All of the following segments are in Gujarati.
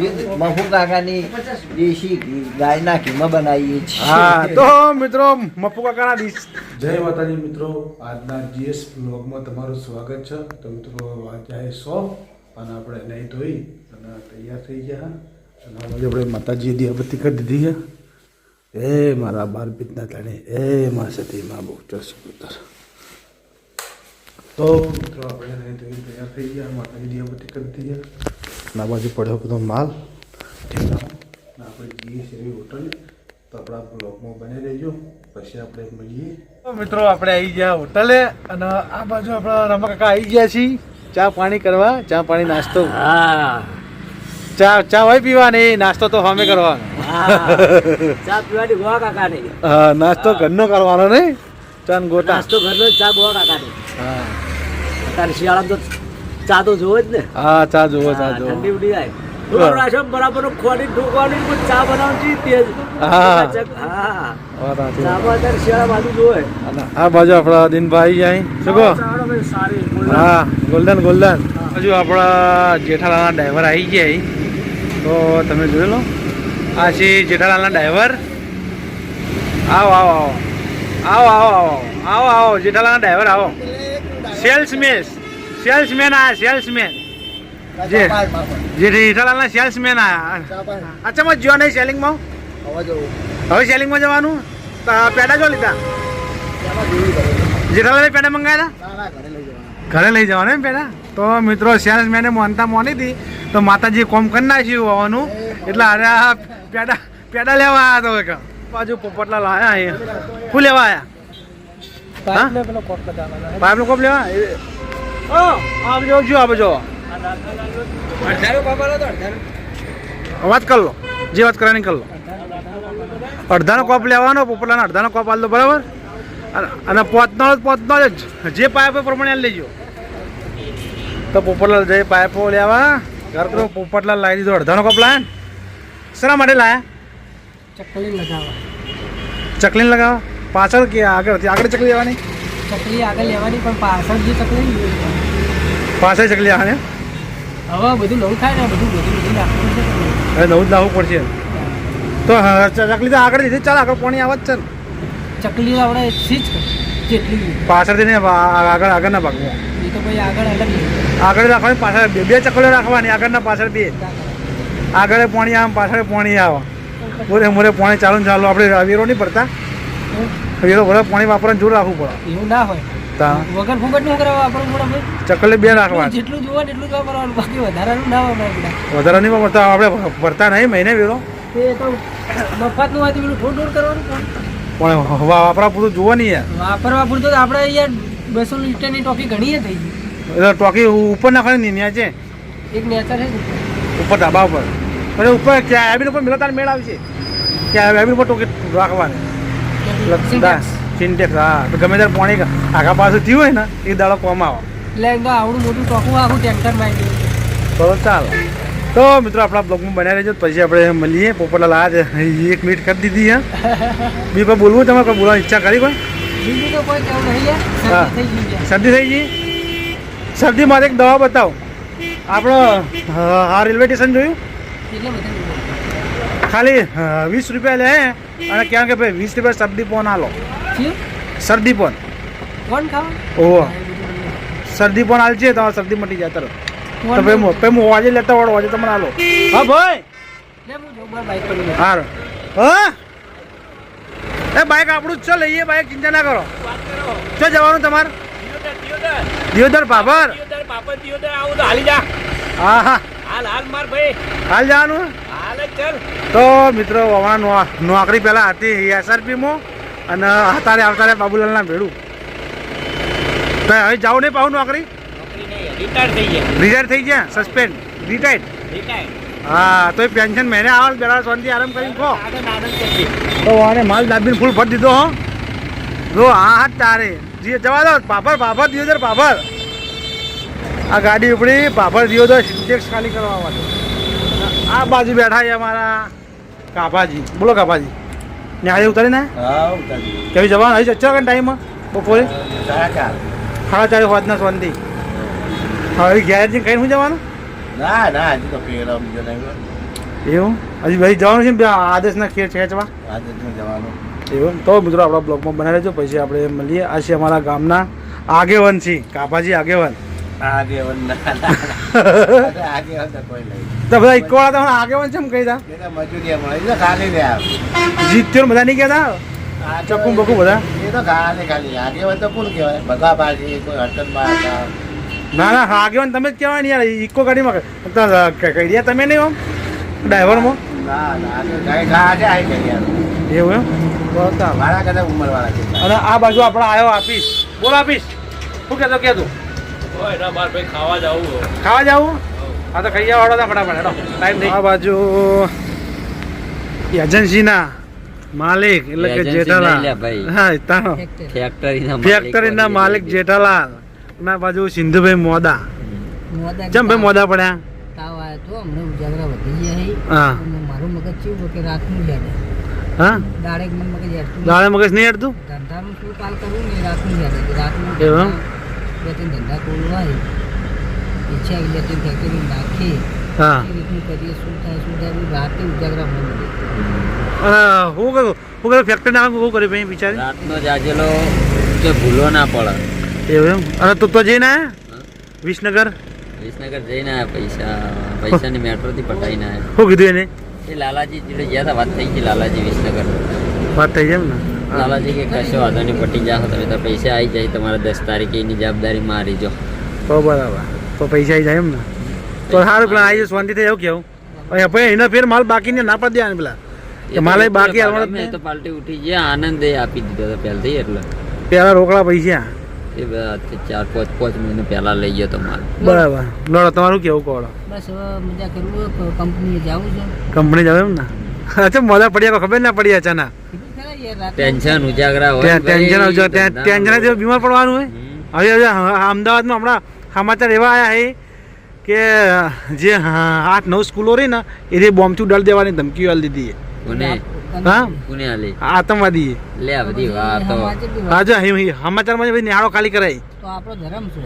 મફુ કાકાની દેશી ગાયના ઘીમાં બનાવીએ છીએ. હા તો મિત્રો મપ્પુ કાકાના જય માતાજી મિત્રો આજના જીએસ બ્લોગમાં તમારું સ્વાગત છે. તો મિત્રો વાંચ્યા સો અને આપણે નહીં ધોઈ અને તૈયાર થઈ ગયા. અને આપણે માતાજીએ દિયાબત્તી કરી દીધી છે. એ મારા બાર પીતના તાણે એ મા સતી મા બહુ પુત્ર તો મિત્રો આપણે નહીં ધોઈ તૈયાર થઈ ગયા. માતાજી દિયાબત્તી કરી દીધી આ બાજુ પડ્યો બધો માલ. આપણે જઈએ એવી હોટલ તો આપણા બ્લોગમાં બની રહેજો. પછી આપણે મળીએ. મિત્રો આપણે આવી ગયા હોટલે અને આ બાજુ આપણા રમાકાકા આવી ગયા છીએ. ચા પાણી કરવા ચા પાણી નાસ્તો. હા. ચા ચા હોય પીવાની નાસ્તો તો સામે કરવાનો. ચા પીવાની ગોવા કાકાની. હા નાસ્તો ઘરનો કરવાનો નહીં. ચા ને ગોટા. નાસ્તો ઘરનો ચા ગોવા કાકાની. હા. અત્યારે શિયાળા તો ચા તો જોવો જ ને. હા ચા જોવો ચા જોવો. ઠંડી ઉડી જાય બરાબર ખોડી ચા બનાવવાની તેજ હા. હા આ બાજુ આપણા દિનભાઈ જાય શું કહો? હા ગોલ્ડન. ગોલ્ડન હજુ આપણા જેઠાલાલના ડ્રાઈવર આવી ગયા અહીં. તો તમે જોઈ લો. આ છે જેઠાલાલના ડ્રાઈવર. આવો આવો આવો. આવો આવો આવો. આવો આવો જેઠાલાલના ડ્રાઈવર આવો. સેલ્સમેન. સેલ્સમેન આ સેલ્સમેન જે જે જેઠાલાલના સેલ્સમેન આ. અચ્છા મત જો નહીં સેલિંગમાં હવે સેલિંગમાં જવાનું? પેડા જો લીધા. જેઠાલાલે પેડા મંગાવ્યા હતા? ઘરે લઈ જવાનું. એમ પેડા? તો મિત્રો સેલ્સમેને મોનતા મોની હતી. તો માતાજી કોમ કરી નાખ્યું હોવાનું. એટલે અરે આ પેડા પેડા લેવા આવ્યા તો બાજુ પોપટલા લાયા અહીંયા. શું લેવા આવ્યા પાઇપનો કોપ લેવા? આવજો જો આવજો વાત કર લો. જે વાત કરવાની કર લો. અડધાનો કોપ લેવાનો પોપટલાના અડધાનો કોપ આલ દો બરાબર? અને- પોતનો પોતનો જ જે. પાઇપો પ્રમાણે આલી લેજો. તો પોપટલાલ જે પાઇપો લેવા. ઘર કરો પોપટલાલ લાવી દીધો અડધાનો કોપ લાયા શરા શેના માટે લાયા? ચકલી લગાવવા. ચકલીને લગાવવા? પાછળ કે આગળ આગળ ચકલી લેવાની? ચકલી આગળ લેવાની પણ પાછળ જે ચકલી ને, પાછળ ચકલી આને. હવે બધું નવું થાય ને બધું બધું બધું નાખવું છે હવે નવું જ લાવવું પડશે. તો હા, ચકલી તો આગળ લીધી. ચાલ આગળ પાણી આવે જ છે ચકલી આપણે સીજ જેટલી પાછળથી નહીં આગળ આગળના ભાગમાં. એ તો ભાઈ આગળ અલગ આગળ રાખવાની પાછળ બે બે ચકલીઓ રાખવાની આગળના પાછળ બે. આગળ પાણી આવે પાછળ પાણી આવે. મોરે મોરે પાણી ચાલુ ચાલુ. આપણે વેરો નહીં પડતા વેરો ભલે પાણી વાપરવાનું જોર રાખવું પડે. એવું ના હોય. તા વગર ફૂગટનું કરવા આપણું મોડા ભાઈ. ચકલી બે નાખવા. જેટલું જોવા એટલું જ વાપરવાનું. બાકી વધારાનું ના વાપરવાનું વધારા નહીં વાપરતા આપણે ભરતા નહીં મહિને વેરો. તે તો મફતનું હોય તો પેલું થોડું થોડું કરવાનું પણ. પણ વાપરા પૂરું જોવા નહીં યાર. વાપરવા પૂરતું તો આપણે અહીંયા બસો લીટરની ટોકી ઘણી થઈ ગઈ એટલે ટોકી ઉપર નાખવાની નહીં છે. એક નેચર છે ઉપર. ધાબા ઉપર. અને ઉપર ક્યાં આવીને ઉપર મિલો તાર મેળ આવશે ક્યાં આવીને ઉપર ટોકી રાખવાની. Syntax. સિન્ટેક્સ હા તો ગમે ત્યારે પાણી આખા પાસે થયું હોય ને એ દાડો કોમ આવે. એટલે એમ તો આવડું મોટું ટોકું આખું ટેન્કરમાં. તો ચાલ. તો મિત્રો આપણા બ્લોગમાં બન્યા રહેજો. પછી આપણે મળીએ. પોપટલાલ આ જ એક મિનિટ કરી દીધી હે. બી કોઈ બોલવું તમારે? કોઈ બોલવાની ઈચ્છા કરી કોઈ? બીજું તો કોઈ કેવું નહીં હા. શરદી થઈ ગઈ? શરદી મારે એક દવા બતાવો. આપણો આ રેલવે સ્ટેશન જોયું? ખાલી વીસ રૂપિયા લે અને ક્યાં કે ભાઈ વીસ રૂપિયા શરદી ફોન આલો. શરદી પણ. કોણ ખાવા? ઓહો. શરદી પણ આલજે તમારે શરદી મટી જાય તરત. તો પેમો હું વાજે લેતા વાળો વાજે તમને આલો હા ભાઈ. લે હું જોઉં બાઈક પર. હાર હા. એ બાઈક આપણું જ છે લઈએ બાઈક ચિંતા ના કરો. શું જવાનું તમારે? દિયોદર બાબર. હા હા. હાલ જવાનું. તો મિત્રો નોકરી પેલા હતી એસઆરપીમાં અને અત્યારે આવતારે બાબુલાલના ભેડું. તો હવે જાવ નહીં પાહું નોકરી? રિટાયર થઈ ગયા. સસ્પેન્ડ રિટાયર્ડ હા તો પેન્શન મહિને આવે બેડા સોનથી આરામ કરીને કહો તો આને માલ દાબીને ફૂલ ભરી દીધો હો. જો હા હા તારે. જી જવા દો પાપડ પાપડ દિયો દર પાપડ આ ગાડી ઉપડી પાપડ દિયો તો સિન્ટેક્સ ખાલી કરવા માટે. આ બાજુ બેઠા છે અમારા કાપાજી બોલો કાપાજી ને આજે ઉતારી ને હા ઉતારી કેવી જવાનું? આવી ચચ્ચા કે ટાઈમ બપોરે? સાડા ચાર. સાડા ચાર વાજના શાંતિ. હવે જઈને કઈ શું જવાનું? ના ના હજી તો ફેર બીજો નહીં એવું? હજી ભાઈ જવાનું છે ને પેલા ખેર છે જવાનું. એવું? તો મિત્રો આપણા બ્લોગમાં બનાવી લેજો પછી આપણે મળીએ. આ છે અમારા ગામના આગેવન છે કાપાજી આગેવાન. બધા ઇકોવાળા તમારા આગેવાન છે કહી દા જીત્યો ને બધા નહીં કહેતા ચક્કુ બકુ બધા? ના ના આગેવાન તમે જ કહેવાય ને યાર. ઇકો ગાડીમાં તો કહી દે તમે નહીં આમ ડ્રાઈવરમાં? એવું એમ? અને આ બાજુ આપણે આવ્યો આપીશ. બોલ આપીશ. શું કહેતો કહેતું? ખાવા જવું ખાવા હા તો ખાઈ વાળો હતા ફટાફટ હેડો. ટાઈમ નહીં આ બાજુ એજન્સીના માલિક એટલે કે જેઠાલાલ. ભાઈ. હા તાનો ફેક્ટરીના ફેક્ટરીના માલિક જેઠાલાલ. ના બાજુ સિંધુભાઈ મોદા. ચમ ભાઈ મોદા પડ્યા? તાવ આવ્યો તો હમણાં ઉજાગરા વધી ગયા છે હા. અને મારું મગજ ચેવું કે રાતનું દાડે મગજ નહીં ધંધાનું શું કાલ કરવું ને રાતનું યાદ હતું ધંધા- કોણ હોય ઈચ્છા તે ફેક્ટરી નાખી. હા. એ રીતનું કરીએ શું થાય શું થાય રાતે ઉજાગરા મને હું કહ્યું હું કહ્યું ફેક્ટરી નામ શું કર્યું ભાઈ બિચારી રાતનો જાગેલો કે ભૂલો ના પડે. એવું એમ? અને તું તો જઈને આયા? વિસનગર? વિસનગર જઈને આયા પૈસા પૈસાની મેટ્રોથી પટાઈને શું કીધું એને? એ લાલાજી જોડે ગયા હતા વાત થઈ ગઈ લાલાજી વિસનગર. વાત થઈ જાય એમ ને? હા. લાલાજી કે કશો વાંધો નહીં પટી જાઓ. તમે તો પૈસા આવી જાય તમારા દસ તારીખે એની જવાબદારી મારી જો તો બરાબર. તો પૈસા આવી જાય એમ ને? તો સારું પેલા આવી શાંતિ થઈ એવું કેવું? હવે એના ફેર માલ બાકી ને ના પડી દેવાનું પેલા. માલ બાકી આવવાનું તો પાલટી ઉઠી ગયા આનંદ એ આપી દીધો હતો પહેલથી એટલે. પેલા રોકડા પૈસા. એ બધા ચાર પાંચ પાંચ મહિના પહેલા લઈ ગયો તો માલ. બરાબર. લડો તમારું કેવું કહો બસ મજા કરવું કંપનીએ જવું છે. કંપની જવું એમ ને? અચ્છા મજા પડ્યા ખબર ના પડી અચાનક. ટેન્શન ઉજાગરા હોય ટેન્શન. ટેન્શન બીમાર પડવાનું હોય. હવે અમદાવાદમાં હમણાં સમાચાર એવા આવ્યા છે કે જે આઠ નવ સ્કૂલો રહી ને એ બોમ્બથી ઉડાડી દેવાની ધમકીઓ આલી દીધી કોને? હા? કોને આલી? આતંકવાદી લે આ બધી વાત સમાજ હા જો અહીં સમાચારમાં ભાઈ નિહાળો ખાલી કરાય. તો આપણો ધર્મ છે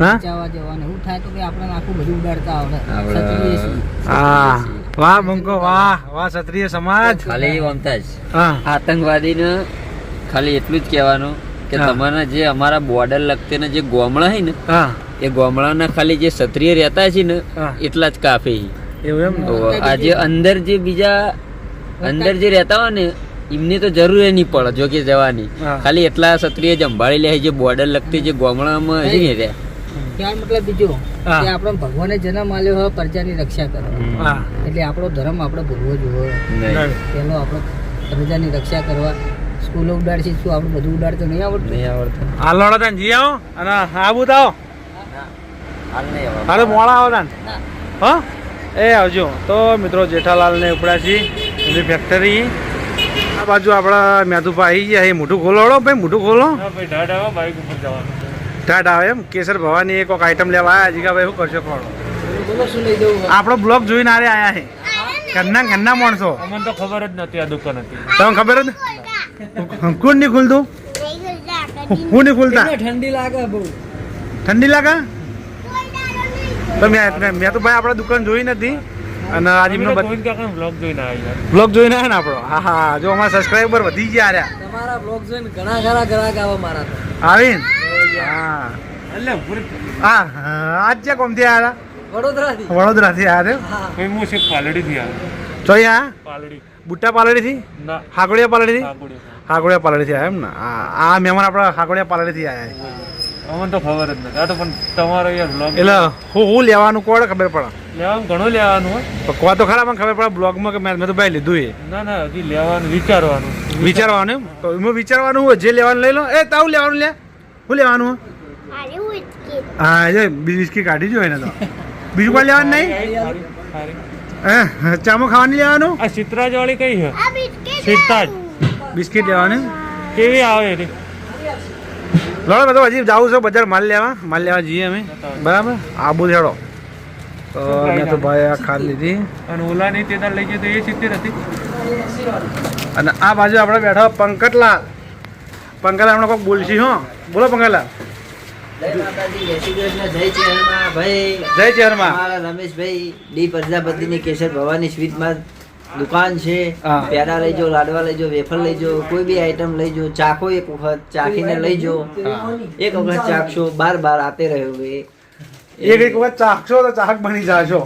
હા? જવા જવાનું. એવું થાય તો કે આપણે આખું બધું ઉડાડતા આવડે. આવડે. હા. વાહ બંકો વાહ વાહ ક્ષત્રિય સમાજ. ખાલી મમતાજ હા. આતંકવાદીને ખાલી એટલું જ કહેવાનું કે તમારા જે અમારા બોર્ડર લગતેના જે ગોમડા છે ને એ ગોમડાના ખાલી જે ક્ષત્રિય રહેતા છે ને એટલા જ કાફી એવું એમ? આજે અંદર જે બીજા અંદર જે રહેતા હોય ને એમને તો જરૂર નહીં પડે જો કે જવાની. ખાલી એટલા ક્ષત્રિય જ સંભાળી લે જે બોર્ડર લગતી જે ગોમડામાં છે ને રહ્યા. કહેવાનો મતલબ બીજો? હા. કે આપણો ભગવાને જન્મ આલ્યો હોય પ્રજાની રક્ષા કરો. એટલે આપણો ધર્મ આપણે ભૂલવો જોઈએ. નહીં. પેલો આપણો પ્રજાની રક્ષા કરવા. સ્કૂલો ઉડાડશે શું આપણે બધું ઉડાડતો નહીં આવડતું? નહીં આવડતું. હાલ લડો તાન જી આવો. અને આબુ તો આવો. હાલ નહીં. હાલે મોડા આવો તાન. હા? એ આવજો. તો મિત્રો જેઠાલાલને ઉપડ્યા છીએ એની ફેક્ટરી આ બાજુ આપણા મેથુપા આવી ગયા એ મોટું ખોલો ભાઈ મોટું ખોલો. ભાઈ ડાડા બાઈક ઉપર જવાનું. ટાટ આવે એમ. કેસર ભવાની એક આઈટમ લેવા આવ્યા જીગા ભાઈ શું કરશો ખોલો બોલો શું લઈ દઉં આપણો બ્લોગ જોઈને આરે આયા છે. ઘરના ઘરના માણસો. અમને તો ખબર જ નથી આ દુકાન હતી. તમને ખબર જ કોણ નહીં ખુલતું? હું નહીં ખુલતા? ઠંડી લાગે બહુ. ઠંડી લાગે? તો મેં મેં તો ભાઈ આપણે દુકાન જોઈ નથી. અને આજે એમનો બ્લોગ જોઈને આવ્યા બ્લોગ જોઈને આવ્યા ને આપણો? હા હા. જો અમારા સબસ્ક્રાઈબર વધી ગયા રહ્યા. તમારા બ્લોગ જોઈને ઘણા ઘણા ગ્રાહક આવે મારા તો. આવીને? આજ છે કોમથી આવ્યા વડોદરાથી. વડોદરાથી આવ્યા ભાઈ હું. છે પાલડીથી આવ્યો. છો અહીંયા? પાલડી. બુટ્ટા પાલડીથી? ના. હાકોડિયા પાલડીથી? પાલડીથી આવ્યા એમ ને? આ મહેમાન આપણા હાકોડિયા પાલડીથી આવ્યા અમને તો ખબર જ નથી. આ તો પણ તમારો યાર બ્લોગ એટલે હું હું લેવાનું કોણ ખબર પડે? લેવાનું ઘણું લેવાનું હોય. તો કહો તો ખરા મને ખબર પડે બ્લોગમાં કે મેં મેં તો ભાઈ લીધું એ. ના ના હજી લેવાનું વિચારવાનું. વિચારવાનું એમ? તો એમાં વિચારવાનું હોય જે લેવાનું લઈ લો. એ તાવ લેવાનું લે. શું લેવાનું હા એ બિસ્કીટ કાઢી જો એને તો. બીજું કોઈ લેવાનું નહીં. ચામો ખાવાની લેવાનું? આ સિત્રાજ વાળી કઈ છે? સિત્રાજ. બિસ્કીટ લેવાનું? કેવી આવે રે લડો બધો હજી જાઉં છે બજાર માલ લેવા. માલ લેવા જઈએ અમે. બરાબર? આબુ હેડો. તો મેં તો ભાઈ આ ખાલી લીધી. અને ઓલા ની તેદાર લઈ ગયો તો એ સિત્તેર હતી. અને આ બાજુ આપણે બેઠો પંકજલાલ. પંકજલાલ હમણાં કોઈક બોલશી હો. બોલો પંકાલા જય માતાજી જય શ્રી કૃષ્ણ ચેરમાં. રમેશભાઈ ડી પ્રજાપતિની કેસર ભવાની સ્વીટમાં દુકાન છે. પેડા લઈજો લાડવા લઈજો વેફર લઈજો કોઈ બી આઈટમ લઈજો ચાખો એક વખત ચાખીને લઈજો. એક વખત ચાખશો બાર બાર આપે રહ્યો ભાઈ એક એક વખત ચાખશો તો ચાહક બની જાશો.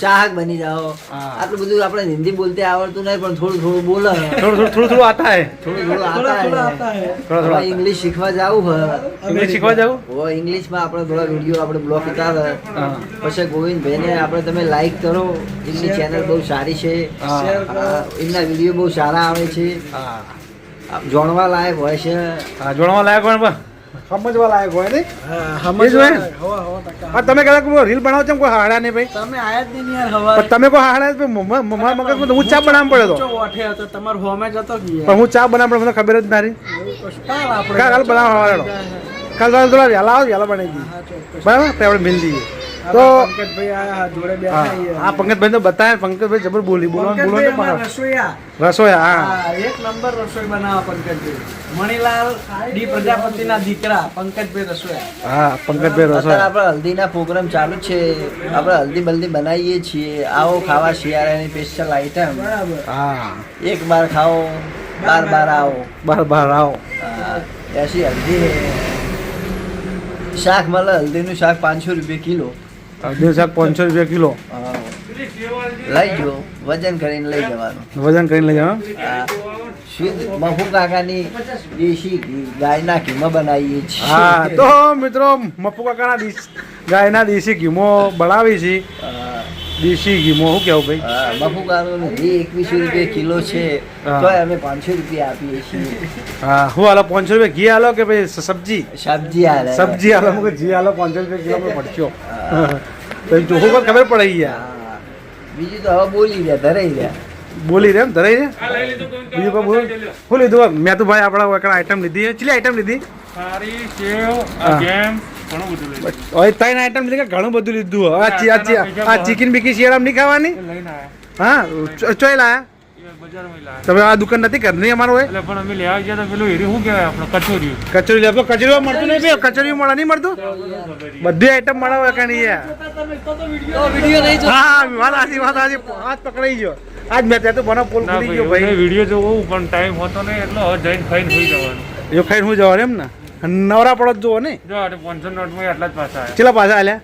ચાહક બની જાઓ. આટલું બધું આપણે હિન્દી બોલતે આવડતું નહીં પણ થોડું થોડું બોલે. થોડું થોડું થોડું થોડું આતા હે. થોડું થોડું આતા હે. થોડા થોડા ઇંગ્લિશ શીખવા જાવું હે ઇંગ્લિશ શીખવા જાવું? ઓ ઇંગ્લિશમાં આપણે થોડા વીડિયો આપણે બ્લોગ ઉતારે. હા. પછી ગોવિંદભાઈને આપણે તમે લાઈક કરો. એમની ચેનલ બહુ સારી છે. એમના વીડિયો બહુ સારા આવે છે. હા. જાણવા લાયક હોય છે. હા લાયક હોય પણ સમજવા લાયક હોય ને? ને? હા તમે કદાચ કોઈ રીલ બનાવો છો કોઈ હાડા નહીં ભાઈ? તમે આયા જ નહીં યાર હવા તમે કોઈ હાડા પણ મમ્મા- મગજ હું ચા બનાવવા પડ્યો તો. ઓઠે હતો તમાર હોમે જતો ગયો પણ હું ચા બનાવવા પડે મને ખબર જ નારી કાલ આપણે કાલ બનાવવા વાળો કાલ સવારે થોડા વહેલા આવો વહેલા બનાવી દઈએ બરાબર? તો આપણે મિલ દઈએ તો પંકજભાઈ આયા જોડે હા. બેઠા આ પંકજભાઈ તો બતાવે પંકજભાઈ જબર બોલી બોલવાનું બોલો તો રસોઈયા. રસોઈ હા. એક નંબર રસોઈ બનાવો પંકજભાઈ. મણીલાલ ડી પ્રજાપતિના દીકરા પંકજભાઈ રસોઈયા. હા પંકજભાઈ અત્યારે રસોઈ આપણે હલ્દીના પ્રોગ્રામ ચાલુ છે. આપણે હલ્દી બલ્દી બનાવીએ છીએ. આવો ખાવા શિયાળાની સ્પેશિયલ આઈટમ બરાબર. હા. એક બાર ખાઓ બાર બાર આવો. બાર બાર આવો. એસી હલ્દી શાક મળે હલ્દીનું શાક પાંચસો રૂપિયા કિલો. અડધી શાક પાંચસો રૂપિયા કિલો. લઈ જો વજન કરીને લઈ જવાનું. વજન કરીને લઈ આ શુદ્ધ મફુ કાકાની દેશી ગાયના ઘીમાં બનાવીએ છીએ. હા તો મિત્રો મફુ કાકાના ગાયના દેશી ઘીમો બનાવી છે દેશી ઘીમો શું કેવું ભાઈ? મફુ કાકાનું ઘી એકવીસો રૂપિયા કિલો છે. તો અમે પાંચસો રૂપિયા આપીએ છીએ. હા હું હાલો પાંચસો રૂપિયા ઘી હાલો કે ભાઈ સબ્જી? સબ્જી હાલે. સબ્જી હાલો ઘી હાલો પાંચસો રૂપિયા કિલો પડશો. તો ચોખ્ખું પર ખબર પડી ગયા. બીજું તો હવે બોલી રહ્યા ધરાઈ રહ્યા. બોલી રહ્યા એમ ધરાઈ રહ્યા? બીજું કોઈ બોલ? શું લીધું મેં તો ભાઈ આપણા એકડા આઈટમ લીધી ચીલી આઈટમ લીધી? સારી સેવ બધું હવે ત્રણ આઈટમ લીધી ઘણું બધું લીધું? આ ચી- આ ચી- આ ચિકન બીકી શિયાળામ નહીં ખાવાની? હા? ચો- ચોય લાયા એ બજારમાં લાયા? તમે આ દુકાન નથી ઘરની અમારું હોય? એટલે પણ અમે લેવા ગયા તો પેલું હેરી શું કહેવાય આપણે? કચોરી કચોરી લેવા કચોરી મળતું નહીં ભાઈ? કચોરી મળે નહીં મળતું? બધી આઈટમ મળે હોય કે નહીં યાર? વીડિયો હા હા વાત આજી વાત આજી હાથ પકડાઈ ગયો. આજ મેં ત્યાં તો બનાવ પોલ ખુલી ગયો ભાઈ. વીડિયો જોવું પણ ટાઈમ હોતો નહીં એટલો જઈને ખાઈને સુઈ જવાનું. એ ખાઈને હું જવાનું એમ ને? નવરા પડત જુઓ જોવો ને જો આ પાંચસો નોટમાં આટલા જ પાછા આવ્યા. ચેલા પાછા આલ્યા?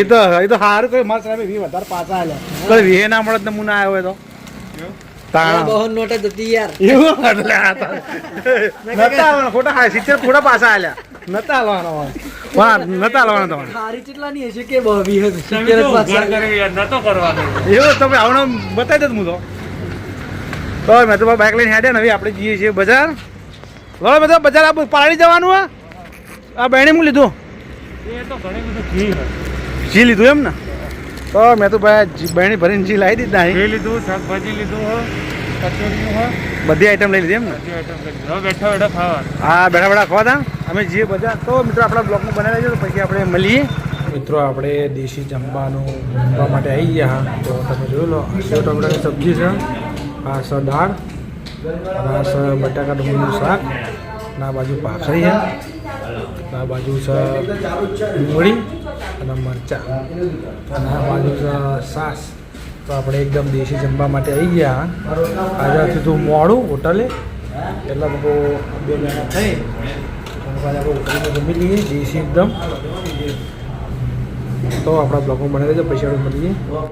એ તો એ તો સારું કોઈ મારા સાહેબ વી વધારે પાછા આલ્યા. કોઈ વીહે ના મળે તો હું ના આવ્યો હોય તો. તાણા. નોટ જ હતી યાર. એવું એટલે નતા આવવાના ખોટા હા સિત્તેર ખોટા પાછા આલ્યા. નતા હાલવાના વાહ નતા હાલવાના તમારે. હારી કેટલાની હશે કે બહી હતી તમે તો ઉઘાડ કરી યાર નતો કરવાનો એવું તમે આવડો બતાવી દો હું તો. તો મેં તો બાઇક લઈને હેડે ને હવે આપણે જઈએ છીએ બજાર. લો મેં તો બજાર આ પાડી જવાનું આ આ બહેણે હું લીધું? એ તો ઘણી બધું ઘી જી લીધું એમ ને? તો મેં તો ભાઈ બહેણી ભરીને જી લાવી દીધા અહીં. લીધું શાકભાજી લીધું હોય બધી આઈટમ લઈ લીધી એમ ને? બેઠા બેઠા ખાવા. હા બેઠા બેઠા ખાવા હતા અમે જઈએ બધા. તો મિત્રો આપણા બ્લોગમાં બનાવી લેજો પછી આપણે મળીએ. મિત્રો આપણે દેશી જમવાનું જમવા માટે આવી ગયા. તો તમે જોઈ લો સેવ ટમેટાની સબ્જી છે. આ સ દાળ. આ સ બટાકા ડુંગળીનું શાક. ના બાજુ પાખરી છે. આ બાજુ છે ડુંગળી. અને મરચાં અને બાજુ સાસ તો આપણે એકદમ દેશી જમવા માટે આવી ગયા. આજે હતું મોડું હોટલે. એટલે લોકો બે મહિના થઈ. હોટલમાં જમી લઈએ, દેશી એકદમ. તો આપણા બ્લોગમાં બનાવી દેજો પૈસા મળીએ